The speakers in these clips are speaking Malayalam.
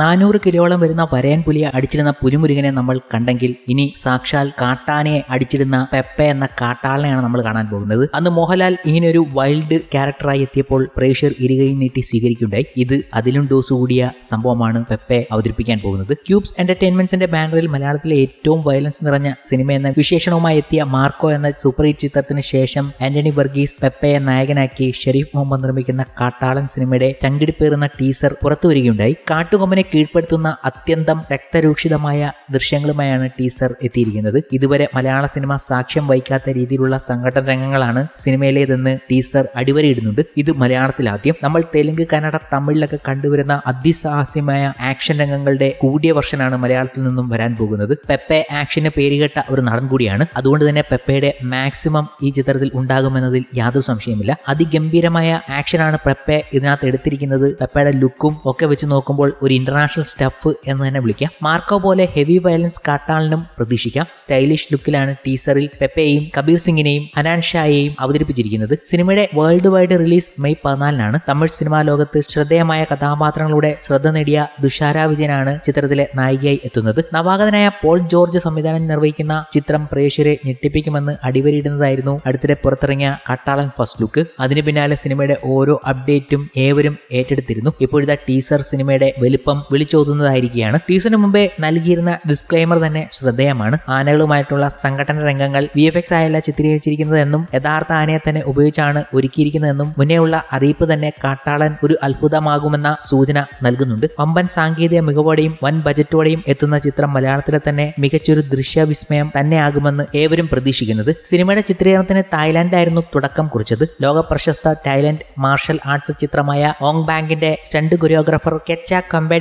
നാനൂറ് കിലോളം വരുന്ന വരയൻ പുലിയെ അടിച്ചിടുന്ന പുലിമുരുകനെ നമ്മൾ കണ്ടെങ്കിൽ ഇനി സാക്ഷാൽ കാട്ടാനയെ അടിച്ചിടുന്ന പെപ്പ എന്ന കാട്ടാളനെയാണ് നമ്മൾ കാണാൻ പോകുന്നത്. അന്ന് മോഹൻലാൽ ഇങ്ങനെ ഒരു വൈൽഡ് ക്യാരക്ടറായി എത്തിയപ്പോൾ പ്രേക്ഷകർ ഇരുകൈ നീട്ടി സ്വീകരിക്കുകയുണ്ടായി. ഇത് അതിലും ഡോസ് കൂടിയ സംഭവമാണ് പെപ്പെ അവതരിപ്പിക്കാൻ പോകുന്നത്. ക്യൂബ്സ് എന്റർടൈൻമെന്റ്സിന്റെ ബാനറിൽ മലയാളത്തിലെ ഏറ്റവും വയലൻസ് നിറഞ്ഞ സിനിമ എന്ന വിശേഷണവുമായി എത്തിയ മാർക്കോ എന്ന സൂപ്പർ ഹിറ്റ് ചിത്രത്തിന് ശേഷം ആന്റണി വർഗീസ് പെപ്പയെ നായകനാക്കി ഷെരീഫ് മുഹമ്മദ് നിർമ്മിക്കുന്ന കാട്ടാളൻ സിനിമയുടെ ചങ്കിടിപ്പേറുന്ന ടീസർ പുറത്തു വരികയുണ്ടായി കാട്ടുകൊമ്പനെ കീഴ്പ്പെടുത്തുന്ന അത്യന്തം രക്തരൂക്ഷിതമായ ദൃശ്യങ്ങളുമായാണ് ടീസർ എത്തിയിരിക്കുന്നത്. ഇതുവരെ മലയാള സിനിമ സാക്ഷ്യം വഹിക്കാത്ത രീതിയിലുള്ള സംഘടന രംഗങ്ങളാണ് സിനിമയിലേതെന്ന് ടീസർ അടിവരയിടുന്നുണ്ട്. ഇത് മലയാളത്തിൽ ആദ്യം നമ്മൾ തെലുങ്ക് കന്നഡ തമിഴിലൊക്കെ കണ്ടുവരുന്ന അതിസാഹസ്യമായ ആക്ഷൻ രംഗങ്ങളുടെ കൂടിയ വർഷനാണ് മലയാളത്തിൽ നിന്നും വരാൻ പോകുന്നത്. പെപ്പെ ആക്ഷന് പേരുകേട്ട ഒരു നടൻ കൂടിയാണ്. അതുകൊണ്ട് തന്നെ പെപ്പയുടെ മാക്സിമം ഈ ചിത്രത്തിൽ ഉണ്ടാകുമെന്നതിൽ യാതൊരു സംശയമില്ല അതിഗംഭീരമായ ആക്ഷനാണ് പെപ്പെ ഇതിനകത്ത് എടുത്തിരിക്കുന്നത്. പെപ്പയുടെ ലുക്കും ഒക്കെ വെച്ച് നോക്കുമ്പോൾ ഒരു ഇന്റർനാഷണൽ സ്റ്റഫ് എന്ന് തന്നെ വിളിക്കാം. മാർക്കോ പോലെ ഹെവി വയലൻസ് കാട്ടാളിനും പ്രതീക്ഷിക്കാം. സ്റ്റൈലിഷ് ലുക്കിലാണ് ടീസറിൽ പെപ്പയെയും കബീർ സിംഗിനെയും ഹനാൻ ഷായെയും അവതരിപ്പിച്ചിരിക്കുന്നത്. സിനിമയുടെ വേൾഡ് വൈഡ് റിലീസ് മെയ് പതിനാലിനാണ്. തമിഴ് സിനിമാ ലോകത്ത് ശ്രദ്ധേയമായ കഥാപാത്രങ്ങളുടെ ശ്രദ്ധ നേടിയ ദുഷാര വിജയനാണ് ചിത്രത്തിലെ നായികയായി എത്തുന്നത്. നവാഗതനായ പോൾ ജോർജ് സംവിധാനം നിർവഹിക്കുന്ന ചിത്രം പ്രേക്ഷരെ ഞെട്ടിപ്പിക്കുമെന്ന് അടിവരിയിടുന്നതായിരുന്നു അടുത്തിടെ പുറത്തിറങ്ങിയ കട്ടാളൻ ഫസ്റ്റ് ലുക്ക് അതിന് പിന്നാലെ സിനിമയുടെ ഓരോ അപ്ഡേറ്റും ഏവരും ഏറ്റെടുത്തിരുന്നു. ഇപ്പോഴത്തെ ടീസർ സിനിമയുടെ വലിപ്പം വിളിച്ചോതുന്നതായിരിക്കുകയാണ്. ടീസറിന് മുമ്പേ നൽകിയിരുന്ന ഡിസ്ക്ലെയിമർ തന്നെ ശ്രദ്ധേയമാണ്. ആനകളുമായിട്ടുള്ള സംഘടന രംഗങ്ങൾ വി എഫ് എക്സ് ആയല്ല ചിത്രീകരിച്ചിരിക്കുന്നതെന്നും യഥാർത്ഥ ആനയെ തന്നെ ഉപയോഗിച്ചാണ് ഒരുക്കിയിരിക്കുന്നതെന്നും മുന്നേയുള്ള അറിയിപ്പ് തന്നെ കാട്ടാളൻ ഒരു അത്ഭുതമാകുമെന്ന സൂചന നൽകുന്നുണ്ട്. പമ്പൻ സാങ്കേതിക മികവോടെയും വൻ ബജറ്റോടെയും എത്തുന്ന ചിത്രം മലയാളത്തിലെ തന്നെ മികച്ചൊരു ദൃശ്യവിസ്മയം തന്നെയാകുമെന്ന് ഏവരും പ്രതീക്ഷിക്കുന്നത്. സിനിമയുടെ ചിത്രീകരണത്തിന് തായ്ലാന്റായിരുന്നു തുടക്കം കുറിച്ചത്. ലോക പ്രശസ്ത തായ്ലൻഡ് മാർഷൽ ആർട്സ് ചിത്രമായ ഓങ് ബാങ്കിന്റെ സ്റ്റണ്ട് കൊറിയോഗ്രാഫർ കെച്ച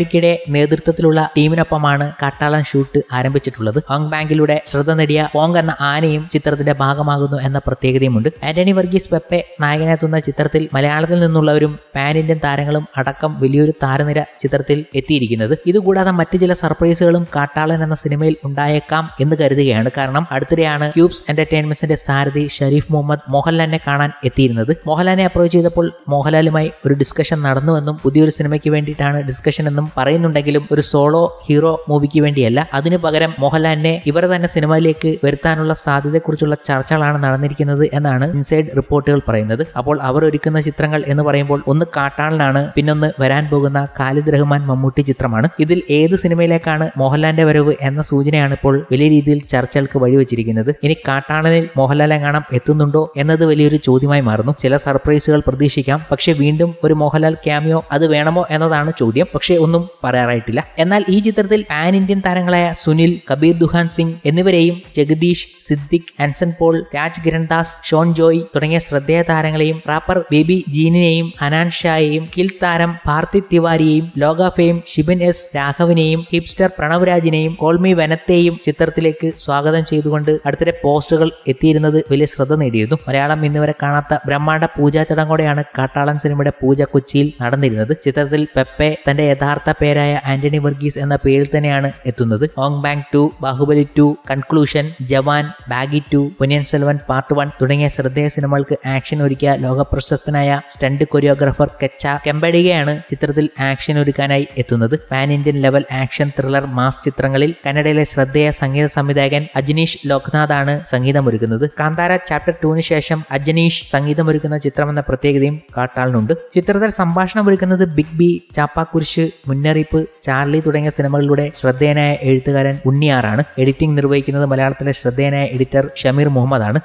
കമ്പാഡിക്കയുടെ നേതൃത്വത്തിലുള്ള ടീമിനൊപ്പമാണ് കാട്ടാളൻ ഷൂട്ട് ആരംഭിച്ചിട്ടുള്ളത്. ഹോങ് ബാങ്കിലൂടെ ശ്രദ്ധ നേടിയ ഹോങ് എന്ന ആനയും ചിത്രത്തിന്റെ ഭാഗമാകുന്നു എന്ന പ്രത്യേകതയുമുണ്ട്. ആന്റണി വർഗീസ് പെപ്പെ നായകനെത്തുന്ന ചിത്രത്തിൽ മലയാളത്തിൽ നിന്നുള്ളവരും പാൻ ഇന്ത്യൻ താരങ്ങളും അടക്കം വലിയൊരു താരനിര ചിത്രത്തിൽ എത്തിയിരിക്കുന്നത്. ഇതുകൂടാതെ മറ്റു ചില സർപ്രൈസുകളും കാട്ടാളൻ എന്ന സിനിമയിൽ ഉണ്ടായേക്കാം എന്ന് കരുതുകയാണ്. കാരണം അടുത്തിടെയാണ് ക്യൂബ്സ് എന്റർടൈൻമെന്റ്സിന്റെ സാരഥി ഷരീഫ് മുഹമ്മദ് മോഹൻലാലിനെ കാണാൻ എത്തിയിരുന്നത്. മോഹൻലാലിനെ അപ്രോച്ച് ചെയ്തപ്പോൾ മോഹൻലാലുമായി ഒരു ഡിസ്കഷൻ നടന്നുവെന്നും പുതിയൊരു സിനിമയ്ക്ക് വേണ്ടിയിട്ടാണ് ഡിസ്കഷൻ എന്നും പറയുന്നുണ്ടെങ്കിലും ഒരു സോളോ ഹീറോ മൂവിക്ക് വേണ്ടിയല്ല. അതിനു പകരം മോഹൻലാലിനെ ഇവർ തന്നെ സിനിമയിലേക്ക് വരുത്താനുള്ള സാധ്യതയെക്കുറിച്ചുള്ള ചർച്ചകളാണ് നടന്നിരിക്കുന്നത് എന്നാണ് ഇൻസൈഡ് റിപ്പോർട്ടുകൾ പറയുന്നത്. അപ്പോൾ അവർ ഒരുക്കുന്ന ചിത്രങ്ങൾ എന്ന് പറയുമ്പോൾ ഒന്ന് കാട്ടാളനാണ് പിന്നൊന്ന് വരാൻ പോകുന്ന ഖാലിദ് റഹ്മാൻ മമ്മൂട്ടി ചിത്രമാണ്. ഇതിൽ ഏത് സിനിമയിലേക്കാണ് മോഹൻലാലിന്റെ വരവ് എന്ന സൂചനയാണ് ഇപ്പോൾ വലിയ രീതിയിൽ ചർച്ചകൾക്ക് വഴിവെച്ചിരിക്കുന്നത്. ഇനി കാട്ടാളനിൽ മോഹൻലാൽ എങ്ങാണം എത്തുന്നുണ്ടോ എന്നത് വലിയൊരു ചോദ്യമായി മാറുന്നു. ചില സർപ്രൈസുകൾ പ്രതീക്ഷിക്കാം. പക്ഷേ വീണ്ടും ഒരു മോഹൻലാൽ ക്യാമിയോ അത് വേണമോ എന്നതാണ് ചോദ്യം. പക്ഷേ ഒന്നും പറയാറായിട്ടില്ല. എന്നാൽ ഈ ചിത്രത്തിൽ പാൻ ഇന്ത്യൻ താരങ്ങളായ സുനിൽ കബീർ ദുഹാൻ സിംഗ് എന്നിവരെയും ജഗദീഷ് സിദ്ദിഖ് ആൻസൺ പോൾ രാജ് കിരൺദാസ് ഷോൺ ജോയ് തുടങ്ങിയ ശ്രദ്ധേയ താരങ്ങളെയും റാപ്പർ ബേബി ജീനിനെയും ഹനാൻ ഷായെയും കിൽ താരം ഭാർത്തി തിവാരിയെയും ലോക ഫെയിം ഷിബിൻ എസ് രാഘവിനെയും ഹിപ്സ്റ്റർ പ്രണവ് രാജിനെയും കോൾമി വനത്തെയും ചിത്രത്തിലേക്ക് സ്വാഗതം ചെയ്തുകൊണ്ട് അടുത്തിടെ പോസ്റ്ററുകൾ എത്തിയിരുന്നത് വലിയ ശ്രദ്ധ നേടിയിരുന്നു. മലയാളം ഇന്നുവരെ കാണാത്ത ബ്രഹ്മാണ്ട പൂജാ ചടങ്ങോടെയാണ് കാട്ടാളൻ സിനിമയുടെ പൂജ കൊച്ചിയിൽ നടന്നിരുന്നത്. ചിത്രത്തിൽ പെപ്പെ തന്റെ യഥാർത്ഥ പേരായ ആന്റണി വർഗീസ് എന്ന പേരിൽ തന്നെയാണ് എത്തുന്നത്. Ong Bak two Baahubali two conclusion Jawan Baaghi two Ponniyin Selvan part one തുടങ്ങിയ ശ്രദ്ധേയ സിനിമകൾക്ക് ആക്ഷൻ ഒരുക്കിയ ലോകപ്രശസ്തനായ സ്റ്റണ്ട് കൊറിയോഗ്രാഫർ കെച്ച കെമ്പടികയാണ് ചിത്രത്തിൽ ആക്ഷൻ ഒരുക്കാനായി എത്തുന്നത്. Pan Indian level action thriller mass ചിത്രങ്ങളിൽ കന്നഡയിലെ ശ്രദ്ധേയ സംഗീത സംവിധായകൻ അജ്നീഷ് ലോക്നാഥാണ് സംഗീതമൊരുക്കുന്നത്. കാന്താര ചാപ്റ്റർ ടൂവിന് ശേഷം അജനീഷ് സംഗീതമൊരുക്കുന്ന ചിത്രമെന്ന പ്രത്യേകതയും കാട്ടാളിനുണ്ട്. ചിത്രത്തിൽ സംഭാഷണം ഒരുക്കുന്നത് ബിഗ് ബി ചാപ്പാക്കുരിശ് മുന്നറിയിപ്പ് ചാർലി തുടങ്ങിയ സിനിമകളിലൂടെ ശ്രദ്ധേയനായ എഴുത്തുകാരൻ ഉണ്ണിയാറാണ്. എഡിറ്റിംഗ് നിർവഹിക്കുന്നത് മലയാളത്തിലെ ശ്രദ്ധേയനായ എഡിറ്റർ ഷമീർ മുഹമ്മദ് ആണ്